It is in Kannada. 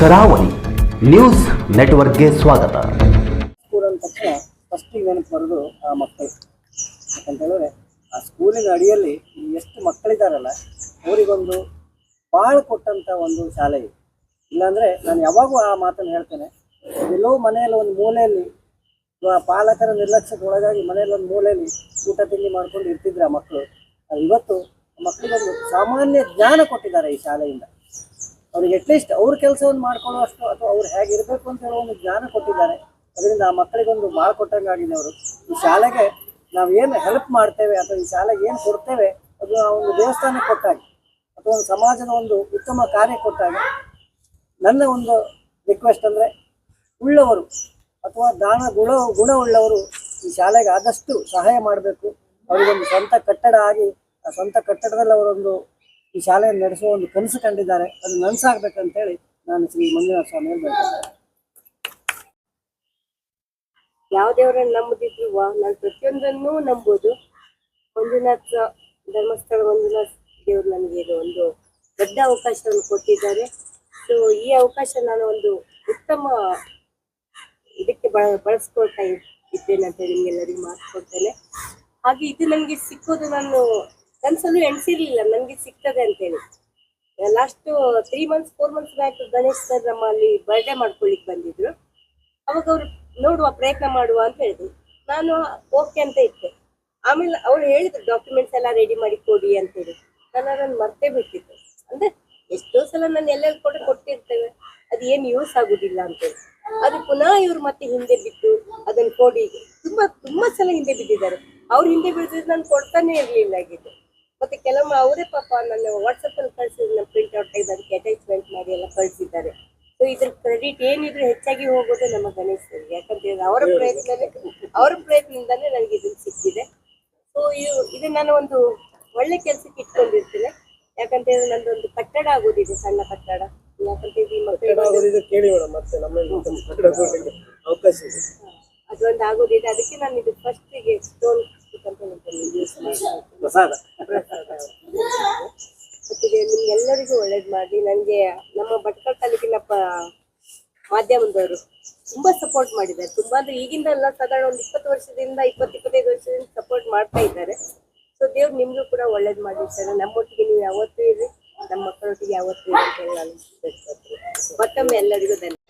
ಕರಾವಳಿ ನ್ಯೂಸ್ ನೆಟ್ವರ್ಕ್ಗೆ ಸ್ವಾಗತ. ಸ್ಕೂಲ್ ಅಂದ ತಕ್ಷಣ ಫಸ್ಟಿಗೆ ನೆನಪು ಬರೋದು ಆ ಮಕ್ಕಳು. ಯಾಕಂತ ಹೇಳಿದ್ರೆ ಆ ಸ್ಕೂಲಿನ ಅಡಿಯಲ್ಲಿ ಎಷ್ಟು ಮಕ್ಕಳಿದ್ದಾರಲ್ಲ, ಅವರಿಗೊಂದು ಭಾಳ ಕೊಟ್ಟಂತ ಒಂದು ಶಾಲೆ ಇದೆ. ಇಲ್ಲಾಂದ್ರೆ ನಾನು ಯಾವಾಗೂ ಆ ಮಾತನ್ನು ಹೇಳ್ತೇನೆ, ಎಲ್ಲೋ ಮನೆಯಲ್ಲಿ ಒಂದು ಮೂಲೆಯಲ್ಲಿ ಪಾಲಕರ ನಿರ್ಲಕ್ಷ್ಯಕ್ಕೆ ಒಳಗಾಗಿ ಮನೆಯಲ್ಲಿ ಒಂದು ಮೂಲೆಯಲ್ಲಿ ಊಟ ತಿಂಡಿ ಮಾಡ್ಕೊಂಡು ಇರ್ತಿದ್ರು ಆ ಮಕ್ಕಳು. ಇವತ್ತು ಮಕ್ಕಳಿಗೊಂದು ಸಾಮಾನ್ಯ ಜ್ಞಾನ ಕೊಟ್ಟಿದ್ದಾರೆ ಈ ಶಾಲೆಯಿಂದ. ಅವ್ರಿಗೆ ಅಟ್ಲೀಸ್ಟ್ ಅವ್ರ ಕೆಲಸವನ್ನು ಮಾಡ್ಕೊಳ್ಳುವಷ್ಟು ಅಥವಾ ಅವ್ರು ಇರಬೇಕು ಅಂತ ಹೇಳೋ ಒಂದು ಜ್ಞಾನ ಕೊಟ್ಟಿದ್ದಾರೆ. ಅದರಿಂದ ಆ ಮಕ್ಕಳಿಗೊಂದು ಭಾಳ ಕೊಟ್ಟಂಗಾಗಿದೆ ಅವರು. ಈ ಶಾಲೆಗೆ ನಾವು ಏನು ಹೆಲ್ಪ್ ಮಾಡ್ತೇವೆ ಅಥವಾ ಈ ಶಾಲೆಗೆ ಏನು ಕೊಡ್ತೇವೆ ಅದು ಒಂದು ದೇವಸ್ಥಾನಕ್ಕೆ ಕೊಟ್ಟಾಗ ಅಥವಾ ಒಂದು ಸಮಾಜದ ಒಂದು ಉತ್ತಮ ಕಾರ್ಯ ಕೊಟ್ಟಾಗ ನನ್ನ ಒಂದು ರಿಕ್ವೆಸ್ಟ್ ಅಂದರೆ ಉಳ್ಳವರು ಅಥವಾ ದಾನ ಗುಣ, ಗುಣವುಳ್ಳವರು ಈ ಶಾಲೆಗೆ ಆದಷ್ಟು ಸಹಾಯ ಮಾಡಬೇಕು. ಅವರಿಗೊಂದು ಸ್ವಂತ ಕಟ್ಟಡ ಆಗಿ ಆ ಸ್ವಂತ ಕಟ್ಟಡದಲ್ಲಿ ಅವರೊಂದು ಈ ಶಾಲೆಯನ್ನು ನಡೆಸುವ ಒಂದು ಕನಸು ಕಂಡಿದ್ದಾರೆ. ಅದು ನನಸಾಗ್ಬೇಕಂತೇಳಿ ನಾನು ಶ್ರೀ ಮಂಜುನಾಥ ಸ್ವಾಮಿ ಹೇಳ್ಬೇಕು ಯಾವ ದೇವರನ್ನು ನಂಬುದಿದ್ರು ನಾನು ಪ್ರತಿಯೊಂದನ್ನೂ ನಂಬೋದು. ಮಂಜುನಾಥ, ಧರ್ಮಸ್ಥಳ ಮಂಜುನಾಥ ದೇವರು ನನಗೆ ಇದು ಒಂದು ದೊಡ್ಡ ಅವಕಾಶವನ್ನು ಕೊಟ್ಟಿದ್ದಾರೆ. ಸೊ ಈ ಅವಕಾಶ ನಾನು ಒಂದು ಉತ್ತಮ ಇದಕ್ಕೆ ಬಳ, ಬಳಸ್ಕೊಳ್ತಾ ಇದ್- ಇದ್ದೇನೆ ಅಂತ ನಿಮ್ಗೆಲ್ಲರಿಗೂ ಮಾತು ಕೊಡ್ತೇನೆ ಹಾಗೆ ಇದು ನನಗೆ ಸಿಕ್ಕೋದು ನಾನು ಕನಸಲ್ಲೂ ಎಣಿಸಿರ್ಲಿಲ್ಲ ನನಗೆ ಸಿಗ್ತದೆ ಅಂತೇಳಿ. Last three months four months back Ganesh sir ನಮ್ಮಲ್ಲಿ ಬರ್ಡೇ ಮಾಡ್ಕೊಳ್ಳಿಕ್ ಬಂದಿದ್ರು. ಅವಾಗ ಅವ್ರು ನೋಡುವ, ಪ್ರಯತ್ನ ಮಾಡುವ ಅಂತ ಹೇಳಿದ್ರು. ನಾನು ಓಕೆ ಅಂತ ಇದ್ದೆ. ಆಮೇಲೆ ಅವ್ರು ಹೇಳಿದ್ರು ಡಾಕ್ಯುಮೆಂಟ್ಸ್ ಎಲ್ಲ ರೆಡಿ ಮಾಡಿ ಕೊಡಿ ಅಂತ ಹೇಳಿ. ನಾನು ಅದನ್ನು ಮರ್ತೇ ಬಿಟ್ಟಿದ್ದೆ. ಅಂದ್ರೆ ಎಷ್ಟೋ ಸಲ ನಾನು ಎಲ್ಲೆಲ್ಲಿ ಕೂಡ ಕೊಟ್ಟಿರ್ತೇವೆ. ಅದು ಏನು ಯೂಸ್ ಆಗುದಿಲ್ಲ ಅಂತೇಳಿ ಅದು ಪುನಃ ಇವ್ರು ಮತ್ತೆ ಹಿಂದೆ ಬಿದ್ದು ಅದನ್ನು ಕೊಡಿ. ತುಂಬಾ ತುಂಬಾ ಸಲ ಹಿಂದೆ ಬಿದ್ದಿದ್ದಾರೆ. ಅವ್ರು ಹಿಂದೆ ಬಿದ್ದಿದ್ರೆ ನಾನು ಕೊಡ್ತಾನೆ ಇರ್ಲಿಲ್ಲ ಆಗಿದ್ದು ಮತ್ತೆ ಕೆಲವೊಮ್ಮೆ ಅವರೇ ಪಾಪ ನನ್ನ ವಾಟ್ಸಪ್ ಅಲ್ಲಿ ಕಳಿಸಿದ್ರು ಪ್ರಿಂಟ್ ಔಟ್ ತೆಗೆದು ಅದಕ್ಕೆ ಅಟ್ಯಾಚ್ಮೆಂಟ್ ಮಾಡಿ ಎಲ್ಲ ಕಳಿಸಿದ್ದಾರೆ. ಸೊ ಇದ್ರ ಕ್ರೆಡಿಟ್ ಏನಿದ್ರು ಹೆಚ್ಚಾಗಿ ಹೋಗೋದು ನಮ್ಮ ಗಣೇಶ್ ಸರ್ ಯಾಕಂತ ಅವರ ಪ್ರಯತ್ನನೇ ಅವರ ಪ್ರಯತ್ನದಿಂದಾನೇ ನನಗೆ ಇದನ್ನ ಸಿಕ್ಕಿದೆ. ಸೊ ಇದು ಇದು ನಾನು ಒಂದು ಒಳ್ಳೆ ಕೆಲಸಕ್ಕೆ ಇಟ್ಕೊಂಡಿರ್ತೇನೆ. ಯಾಕಂತ ಹೇಳಿದ್ರೆ ನಂದೊಂದು ಕಟ್ಟಡ ಆಗೋದಿದೆ ಸಣ್ಣ ಕಟ್ಟಡ. ಅದೊಂದು ಆಗೋದಿದೆ. ಅದಕ್ಕೆ ನಾನು ಇದು ಫಸ್ಟ್ ಸ್ಟೋನ್ ಪ್ರಸಾದ ಯೂಸ್ ಮಾಡಿ ಜೊತೆಗೆ ನಿಮ್ಗೆಲ್ಲರಿಗೂ ಒಳ್ಳೇದು ಮಾಡಿ ನನಗೆ ನಮ್ಮ ಭಟ್ಕಳ ತಾಲೂಕಿನ ಪ ಮಾಧ್ಯಮದವರು ತುಂಬಾ ಸಪೋರ್ಟ್ ಮಾಡಿದ್ದಾರೆ ತುಂಬಾ ಅಂದ್ರೆ ಈಗಿಂದ ಅಲ್ಲ ಸಾಧಾರಣ ಒಂದು ಇಪ್ಪತ್ತು ವರ್ಷದಿಂದ ಇಪ್ಪತ್ತು ಇಪ್ಪತ್ತೈದು ವರ್ಷದಿಂದ ಸಪೋರ್ಟ್ ಮಾಡ್ತಾ ಇದ್ದಾರೆ ಸೊ ದೇವ್ರು ನಿಮ್ಗೂ ಕೂಡ ಒಳ್ಳೇದು ಮಾಡಿ ಸರ್ ನಮ್ಮೊಟ್ಟಿಗೆ ನೀವು ಯಾವತ್ತೂ ಇರಿ ನಮ್ಮ ಮಕ್ಕಳೊಟ್ಟಿಗೆ ಯಾವತ್ತೂ ಇರಿ ಅಂತ ಹೇಳಿ ನಾನು. ಮತ್ತೊಮ್ಮೆ ಎಲ್ಲರಿಗೂ ಧನ್ಯವಾದ